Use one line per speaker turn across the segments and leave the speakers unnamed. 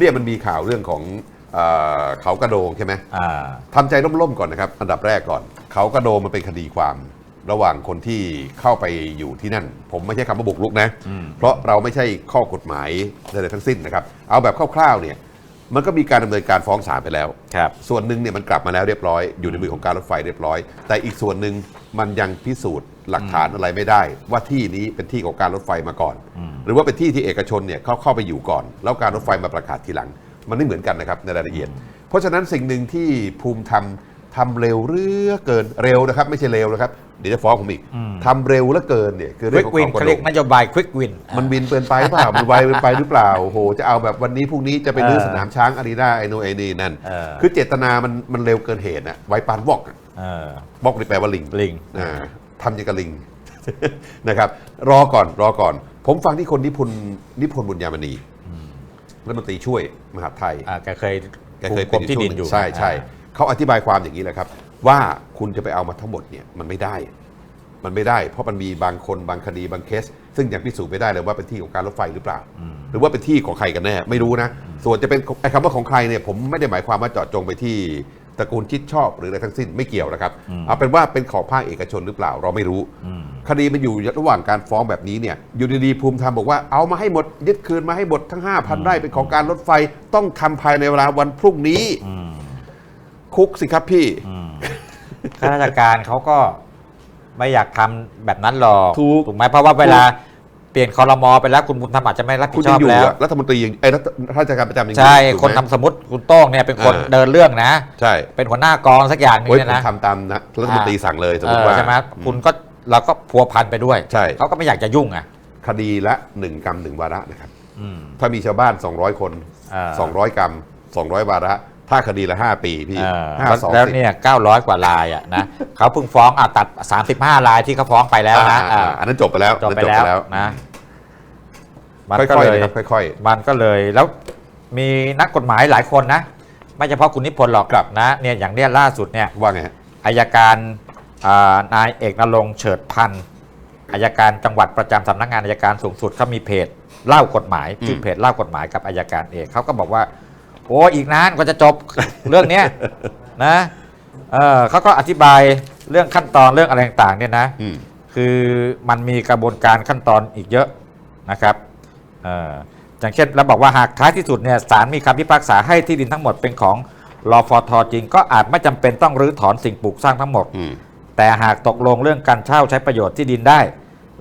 เนี่ยมันมีข่าวเรื่องของเอ่อเขากระโดงใช่ไหม
อ่า
ทำใจร่มๆก่อนนะครับ อันดับแรกก่อน เขากระโดงมันเป็นคดีความ ระหว่างคนที่เข้าไปอยู่ที่นั่น ผมไม่ใช่คำว่าบุกรุกนะ
อืม
เพราะเราไม่ใช่ข้อกฎหมายใดๆทั้งสิ้นนะครับ เอาแบบคร่าวๆเนี่ย มันก็มีการดำเนินการฟ้องศาลไปแล้ว
ครับ
ส่วนหนึ่งเนี่ยมันกลับมาแล้วเรียบร้อย อยู่ในมือของการรถไฟเรียบร้อย แต่อีกส่วนหนึ่งมันยังพิสูจน์หลักฐานอะไรไม่ได้ ว่าที่นี้เป็นที่ของการรถไฟมาก่อน
อืม
หรือว่าเป็นที่ที่เอกชนเนี่ยเขาเข้าไปอยู่ก่อน แล้วการรถไฟมาประกาศทีหลัง มันไม่เหมือนกันนะครับในรายละเอียด เพราะฉะนั้นสิ่งหนึ่งที่ภูมิทำ ทำเร็วเหลือเกินเร็วนะครับ ไม่ใช่เร็วนะครับเดี๋ยวจะฟ้องผมอีกทำเร็วเหลือเกินเนี่ยคือ
ค
เรื่
วิ
อง
ก
ของ
วิน
เขาก
เขา
ระ
เรี
โด
ยก
ง
นโยบายควิกวิน
มันบินเกินไปหรือเปล่ามันไวเกินไปหรือเปล่าโอ้โหจะเอาแบบวันนี้พรุ่งนี้จะไปลื้อ
เออ
สนามช้างอารีนาไอโนไอนี่นั่น
เออ
คือเจตนามันมันเร็วเกินเหตุอะไวปานวอกอะ
เออ
วอกนี่แปลว่าลิง
ลิง
อ่าทำอยังกับลิงนะครับ รอก่อนรอก่อน ผมฟังที่คนนิพนธ์นิพนธ์บุญญามณีรัฐมนตรีช่วยมหาดไทย
อ่าแกเคย
แกเคย
กรมที่ดินอยู่
ใช่ใช่ เขาอธิบายความอย่างนี้แหละครับ ว่าคุณจะไปเอามาทั้งหมดเนี่ยมันไม่ได้ มันไม่ได้ เพราะมันมีบางคนบางคดีบางเคส ซึ่งยังพิสูจน์ไม่ได้เลยว่าเป็นที่ของการรถไฟหรือเปล่า หรือว่าเป็นที่ของใครกันแน่ไม่รู้นะ ส่วนจะเป็นไอ้คำว่าของใครเนี่ยผมไม่ได้หมายความว่าเจาะจงไปที่ตระกูลชิดชอบหรืออะไรทั้งสิ้นไม่เกี่ยวนะครับเอาเป็นว่าเป็นของภาคเอกชนหรือเปล่าเราไม่รู้
อืม
คดีมันอยู่ระหว่างการฟ้องแบบนี้เนี่ยอยู่ดีๆภูมิธรรมบอกว่าเอามาให้หมดยึดคืนมาให้หมดทั้ง 5,000ไร่เป็นของการรถไฟต้องทำภายในเวลาวันพรุ่งนี้
อืม
คุกสิครับพี่
อืมข้าราชการเขาก็ไม่อยากทำแบบนั้นหรอก
ถูก
ถูก ไหมเพราะว่าเวลาเปลี่ยนคอรมอไปแล้วคุณบุญธรรมอาจจะไม่รับผิ
คุณ
ดช
ยั
องบ
อยู่
แล้ว
อะรัฐมนตรียังไอ้รัฐราชการประจำยังอยู่
ใช่
ถูก
คน
ไหม
ทำสมมติคุณโต้งเนี่ยเป็นคน
อ่า
เดินเรื่องนะ
ใช่
เป็นหัวหน้ากองสักอย่างหนึง
โอ้ย
เนี่ย
ผม
นะ
ทำตามนะรัฐมนตรีสั่งเลยสมม
เอ
ติ
อ
ว่า
ใช่ไหมคุณก็เราก็พัวพันไปด้วย
ใช่
เขาก็ไม่อยากจะยุ่งอะ
คดีละหนึ่งกรรมหนึ่งวาระนะครับ
อืม
ถ้ามีชาวบ้าน 200 คน
อ่า
200 กรรม 200 วาระ ถ้าคดีละ5ปีพี่
เออ
ห้า
แล้ว
สอง
แล้ว
สิบ
เนี่ย900กว่าลายอะนะ เขาเพิ่งฟ้องอะตัด35ลายที่เขาฟ้องไปแล้วนะ
อ่า
อ่า
อ่าอันนั้นจบไปแล้ว
จบไป
อันนั้น
แล้วนะมัน
ค่
ก็
อยๆ
เลย
นะครับค่อย
มันก็เลยแล้วมีนักกฎหมายหลายคนนะ ไม่เฉพาะคุณนิพนธ์หรอก
ครับ
นะเนี่ยอย่างเนี้ยล่าสุดเนี่ย
ๆ ว่าไงฮะ
อายการอ่านายเอกนรงค์เฉิดพันธ์อายการจังหวัดประจำสำนักงานอายการสูงสุดเขามีเพจเล่ากฎหมายชื่อเพจเล่ากฎหมายกับอายการเอกเขาก็บอกว่า โอ้อีกนานกว่าจะจบเรื่องเนี้ยนะเออเขาก็อธิบายเรื่องขั้นตอนเรื่องอะไรต่างๆเนี่ยนะ
อืม
คือมันมีกระบวนการขั้นตอนอีกเยอะนะครับเอ่ออย่างเช่นเราบอกว่าหากท้ายที่สุดเนี่ยศาลมีคำพิพากษาให้ที่ดินทั้งหมดเป็นของรอฟทจริง ก็อาจไม่จำเป็นต้องรื้อถอนสิ่งปลูกสร้างทั้งหมด
อืม
แต่หากตกลงเรื่องการเช่าใช้ประโยชน์ที่ดินได้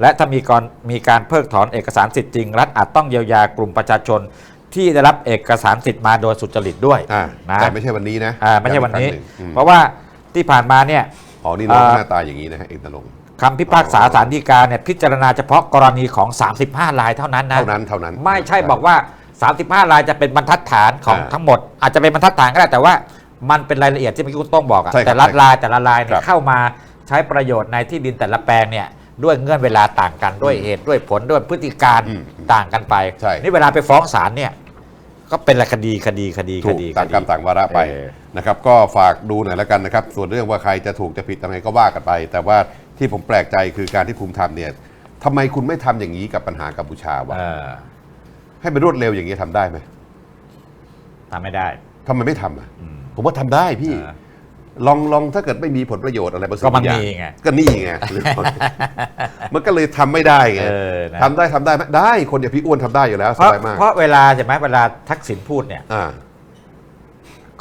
และถ้ามีการมีการเพิกถอนเอกสารสิทธิ์จริง รัฐอาจต้องเยียวยากลุ่มประชาชน ที่ได้รับเอกสารสิทธิ์มาโดยสุจริตด้วย
อ่า
นะ
แต่ไม่ใช่วันนี้นะ
อ่าไม่ใช่วันนี้
ย้ำอีกครั้งหงอืม
เพราะว่าที่ผ่านมาเนี่ย
อ๋อนี่น้อง
อ่า
หน้าตาอย่างนี้นะฮะเอกนรงค์
คำพิพากษาศาลฎีกาเนี่ยพิจารณาเฉพาะกรณีของ 35 รายเท่านั้นนะ
เท่านั้นเท่านั้น
ไม่ใช่บอกว่า 35 รายจะเป็นบรรทัดฐานของ
อ่า
ทั้งหมด อาจจะเป็นบรรทัดฐานก็ได้แต่ว่ามันเป็นรายละเอียดที่เมื่อกี้คุณโต้องบอกอะ
ใช่ครับ
แต่ละ
ใช่ครับ
รายแต่ละรายเนี่
ครั
ย
บ
เข้ามาใช้ประโยชน์ในที่ดินแต่ละแปลงเนี่ย ด้วยเงื่อนเวลาต่างกันด้วยเหตุด้วยผลด้วยพฤติการ
อืม
ต่างกันไป
ใช่
นี่เวลาไปฟ้องศาลเนี่ย ก็เป็นละคดีคดีคดีค
ถูก
ดี
ต่างกรรม
คดี
ต่างวาระไป
เออ
นะครับ ก็ฝากดูหน่อยแล้วกันนะครับ ส่วนเรื่องว่าใครจะถูกจะผิดยังไงก็ว่ากันไป แต่ว่าที่ผมแปลกใจคือการที่ภูมิธรรมเนี่ยทำไมคุณไม่ทำอย่างนี้กับปัญหากัมพูชาวะ
เออ
ให้มันรวดเร็วอย่างนี้ทำได้ไหม
ทำไม่ได้
ทำไมไม่ทำอะ
อืม
ผมว่าทำได้พี่
เออ
ลองลองถ้าเกิดไม่มีผลประโยชน์อะไรบางสิ่ง
ก็มัน
บางอย่าง
มีไง
ก็นี่ไง มันก็เลยทำไม่ได้ไง
เออนะ
ทำได้ทำได้ไหมได้คนอย่างพี่อ้วนทำได้อยู่แล้วส
เพราะ
บายมาก
เพราะเวลาใช่ไหมเวลาทักษิณพูดเนี่ย
อ่า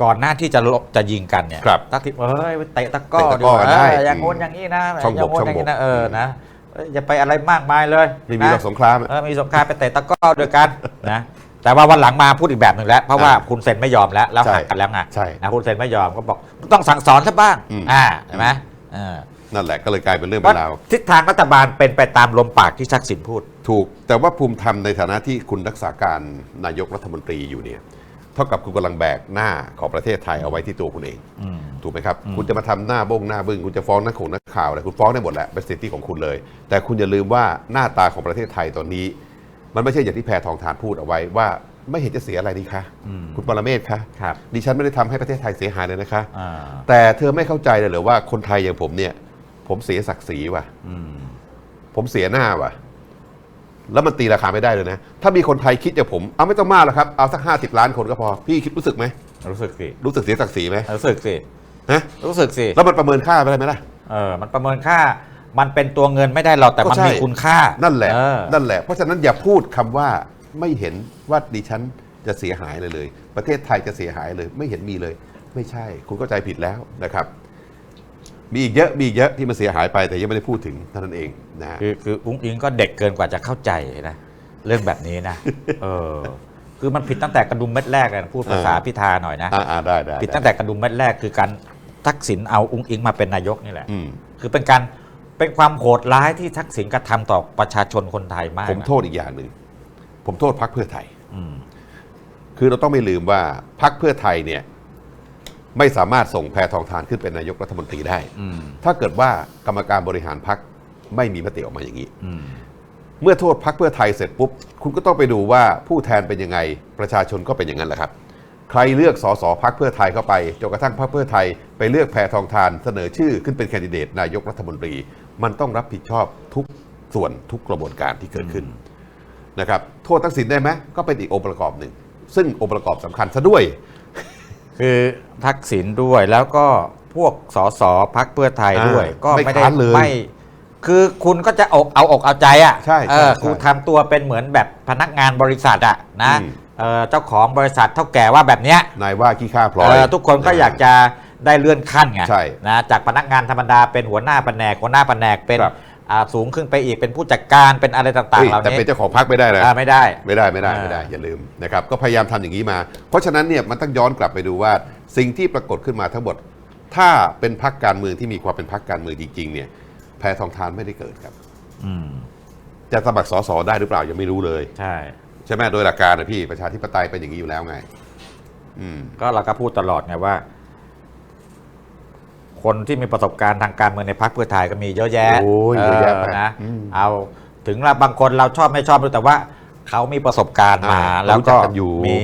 ก่อนหน้าที่จะลบจะยิงกันเนี่ย
ครับ
ทักษิณเอ้ยไปเตะตะกร้อ
เตะตะกร้อ
ดีว่า
ได้
เอออย่าง
อืม
โน้นอย่างนี้นะ
ช่องบก
ย่าโน้นอย่างนี้
ช่องบก
นะเออนะเอ้ยอย่าไปอะไรมากมายเลย
ไม่มี
นะ
หรอกสงครามอะ
เออมีสงครามไปเตะตะกร้อด้วยกันนะ แต่ว่าวันหลังมาพูดอีกแบบหนึ่งแล้ว เพราะว่า
อ่า
คุณเซนไม่ยอมแล้วแล้ว
ใช่
หักกันแล้วไง
ใช่
นะคุณเซนไม่ยอมก็บอกต้องสั่งสอนซะบ้าง
อืม
อ่าใช่ไหมเออ
นั่นแหละก็เลยกลายเป็นเรื่อง
เพ
เป็น
ราะ
ราว
ทิศทางรัฐบาลเป็นไปตามลมปากที่ทักษิณพูด
ถูก แต่ว่าภูมิธรรมในฐานะที่คุณรักษาการนายกรัฐมนตรีอยู่เนี่ยเท่ากับคุณกำลังแบกหน้าของประเทศไทยเอาไว้ที่ตัวคุณเอง
อืม
ถูกไหมครับ คุณจะมาทำหน้าบงหน้าบึ้งคุณจะฟ้องนักข่งนักข่าวอะไรคุณฟ้องได้หมดแหละเป็นสิทธิของคุณเลย แต่คุณอย่าลืมว่าหน้าตาของประเทศไทยตอนนี้ มันไม่ใช่อย่างที่แพทองทานพูดเอาไว้ว่าไม่เห็นจะเสียอะไรนี่คะ
อืม
คุณปรเมศคะ
ครับ
ดิฉันไม่ได้ทำให้ประเทศไทยเสียหายเลยนะคะ
อ่า
แต่เธอไม่เข้าใจเลยเหรือว่าคนไทยอย่างผมเนี่ย ผมเสียศักดิ์ศรีว่ะ
อืม
ผมเสียหน้าว่ะ แล้วมันตีราคาไม่ได้เลยนะ ถ้ามีคนไทยคิดอย่างผม เอาไม่ต้องมากหรอกครับ เอาสักห้าสิบล้านคนก็พอ พี่คิดรู้สึกไหม
รู้สึกสิ
รู้สึกเสียศักดิ์ศรีไหม
รู้สึกสิ
ฮะ
รู้สึกสิ
แล้วมันประเมินค่าไปได้ไหมล่ะ
เออ มันประเมินค่า มันเป็นตัวเงินไม่ได้หรอกแต่มัน
ก็ใช่
มีคุณค่า
นั่นแหละ
เออ
นั่นแหละ เพราะฉะนั้นอย่าพูดคำว่าไม่เห็นว่าดิฉันจะเสียหายเลยเลย ประเทศไทยจะเสียหายเลย ไม่เห็นมีเลย ไม่ใช่ คุณเข้าใจผิดแล้วนะครับ มีอีกเยอะมีอีกเยอะที่มันเสียหายไปแต่ยังไม่ได้พูดถึงเท่านั้นเองนะฮะ
คือคืออุ้งอิงก็เด็กเกินกว่าจะเข้าใจนะเรื่องแบบนี้นะ เออ คือมันผิดตั้งแต่กระดุมเม็ดแรกเลยนะพูดภาษา
เออ
พิธาหน่อยนะ
อ่าอ่าได้ได้
ผิดตั้งแต่กระดุมเม็ดแรกคือการทักษิณเอาอุ้งอิงมาเป็นนายกนี่แหละ
อืม
คือเป็นการ เป็นความโหดร้ายที่ทักษิณกระทำต่อประชาชนคนไทยมาก
ผม
นะ
โทษอีกอย่างหนึ่งผมโทษพักเพื่อไทย
อืม
คือเราต้องไม่ลืมว่าพักเพื่อไทยเนี่ยไม่สามารถส่งแพทองทานขึ้นเป็นนายกรัฐมนตรีได้
อืม
ถ้าเกิดว่ากรรมการบริหารพักไม่มีมติออกมาอย่างนี้
อืม
เมื่อโทษพักเพื่อไทยเสร็จปุ๊บ คุณก็ต้องไปดูว่าผู้แทนเป็นยังไง ประชาชนก็เป็นอย่างนั้นแหละครับ ใครเลือกสสพักเพื่อไทยเข้าไปจนกระทั่งพักเพื่อไทยไปเลือกแพทองทานเสนอชื่อขึ้นเป็นแคนดิเดตนายกรัฐมนตรี มันต้องรับผิดชอบทุกส่วนทุกกระบวนการที่เกิดขึ้นนะครับโทษทักษิณได้ไหมก็เป็นอีกองค์ประกอบหนึ่ง ซึ่งองค์ประกอบสำคัญซะด้วย
คือทักษิณด้วยแล้วก็พวกสสพักเพื่อไทยด้วย
อ่า
ก็
ไม่
ไม่ได้
ค้านเลย
ไม่คือคุณก็จะเอาเอาอกเอาใจอะ
ใช่ใช่
เออ
ใช่
คุณทำตัวเป็นเหมือนแบบพนักงานบริษัทอะนะ
อืม
เออเจ้าของบริษัทเท่าแก่ว่าแบบเนี้ย
นายว่าขี้ข้าพลอ
เอยอทุกคนก็อยากจะ ได้เลื่อนขั้นไง
ใช่
นะจากพนักงานธรรมดาเป็นหัวหน้าแผนกหัวหน้าแผนกเป็น
ครับ
อ่าสูงขึ้นไปอีกเป็นผู้จัดการเป็นอะไรต่าง
เฮ้
ๆ
ย
เหล่า
แต่
นี้
เป็นเจ้าของพักไม่ได้นะ
อ่าไม่ได้
ไม่ได้ไม่ได้
อ่า
ไม่ได้อย่าลืมนะครับก็พยายามทำอย่างนี้มา เพราะฉะนั้นเนี่ยมันต้องย้อนกลับไปดูว่าสิ่งที่ปรากฏขึ้นมาทั้งหมด ถ้าเป็นพักการเมืองที่มีความเป็นพักการเมืองจริงๆเนี่ยแพทองทานไม่ได้เกิดครับ
อืม
จะสมัครสสได้หรือเปล่ายังไม่รู้เลย
ใช่
ใช่ไหมโดยหลักการนะพี่ประชาธิปไตยเป็นอย่างนี้อยู่แล้วไง อืม
ก็เราก็พูดตลอดไงว่า คนที่มีประสบการณ์ทางการเมืองในพรรคเพื่อไทยก็มีเยอะแยะ
โอ้ยเยอะแยะไป
นะ
อืม
เอาถึงเราบางคนเราชอบไม่ชอบแต่ว่าเขามีประสบการณ์มา
อ่า
แล้ว
รู้จั
ก็
กกันอยู่
มี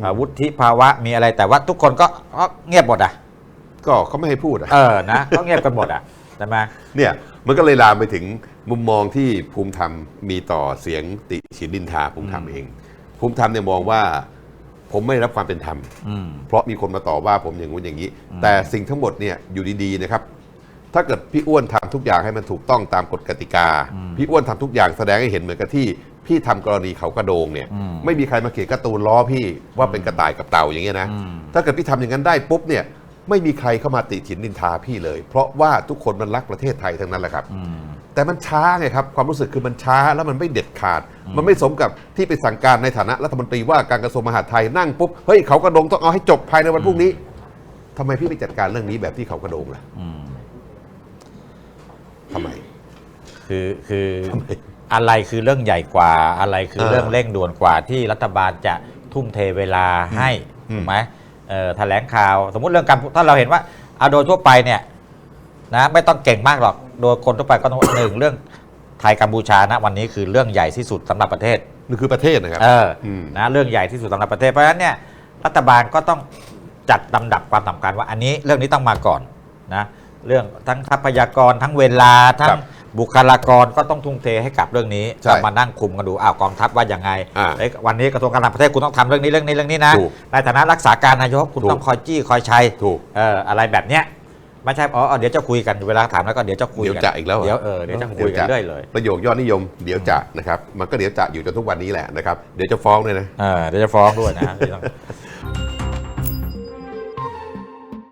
เอ่อวุฒิภาวะมีอะไรแต่ว่าทุกคนก็ก็เงียบหมดอะ
ก็เขาไม่ให้พูดอะ
เออ นะ ก็เงียบกันหมดอะใช่ไหม
เนี่ยมันก็เลยลามไปถึงมุมมองที่ภูมิธรรมมีต่อเสียงติฉินนินทาภูมิธรรมเอง ภูมิธรรมเนี่ยมองว่า ผมไม่ได้รับความเป็นธรรม
อืม
เพราะมีคนมาต่อว่าผมอย่างงู้นอย่างนี้ แต่สิ่งทั้งหมดเนี่ยอยู่ดีๆนะครับ ถ้าเกิดพี่อ้วนทำทุกอย่างให้มันถูกต้องตามกฎกติกา พี่อ้วนทำทุกอย่างแสดงให้เห็นเหมือนกับที่ พี่ทำกรณีเขากระโดงเนี่ย
อืม
ไม่มีใครมาเขียนการ์ตูนล้อพี่ว่าเป็นกระต่ายกับเต่าอย่างเงี้ยนะ
อืม
ถ้าเกิดพี่ทำอย่างนั้นได้ปุ๊บเนี่ยไม่มีใครเข้ามาติฉินนินทาพี่เลย เพราะว่าทุกคนมันรักประเทศไทยทั้งนั้นแหละครับ
อืม
แต่มันช้าไงครับ ความรู้สึกคือมันช้าแล้วมันไม่เด็ดขาด มันไม่สมกับที่ไปสั่งการในฐานะรัฐมนตรีว่าการกระทรวงมหาดไทยนั่งปุ๊บ เฮ้ยเขากระโดงต้องเอาให้จบภายในวันพรุ่งนี้ทำไมพี่ไม่จัดการเรื่องนี้แบบที่เขากระโดงล่ะ
อืม
ทำไม
คือคือ
ทำไม
อะไรคือเรื่องใหญ่กว่า อะไรคือ
เออ
เรื่องเร่งด่วนกว่าที่รัฐบาลจะทุ่มเทเวลาให้
อืม
ถูกไหมเอ่อแถลงข่าว สมมุติเรื่องการถ้าเราเห็นว่าเอาโดยทั่วไปเนี่ย นะ ไม่ต้องเก่งมากหรอก โดยคนทั่วไปก็ต้อง หนึ่งเรื่องไทยกัมพูชานะวันนี้คือเรื่องใหญ่ที่สุดสำหรับประเทศ
นี่คือประเทศนะครับ
เอออ
ม
นะเรื่องใหญ่ที่สุดสำหรับประเทศเพราะฉะนั้นเนี่ยรัฐบาลก็ต้องจัดลำดับความสำคัญว่าอันนี้เรื่องนี้ต้องมาก่อนนะเรื่องทั้งทรัพยากรทั้งเวลาทั้
ครั
ง
บ
บุคลากรก็ต้องทุ่มเทให้กับเรื่องนี้
ใช่
ก็มานั่งคุมกันดูอ้าวกองทัพว่าอย่างไง
อ่า
เอ้ยวันนี้กระทรวงการต่างประเทศคุณต้องทำเรื่องนี้เรื่องนี้เรื่องนี้นะ
ถูก
ในฐานะรักษาการนายกคุณ
ถูก
ต้องคอยจี้คอยชัย
ถูก
เอออะไรแบบเนี้ย ไม่ใช่อ๋อเดี๋ยวจะคุยกันเวลาถามแล้วก็เดี๋ยวจะคุย
เดี๋ยว
กัน
จะอีกแล้วหร
เดี๋ยวเออเดี๋ยวจะคุยกันเรื่อยเลย
ประโยคยอดนิยมเดี๋ยวจะนะครับ มันก็เดี๋ยวจะอยู่จนทุกวันนี้แหละนะครับ เดี๋ยวจะฟ้องเลยนะ
เออเดี๋ยวจะฟ้องด้วยนะ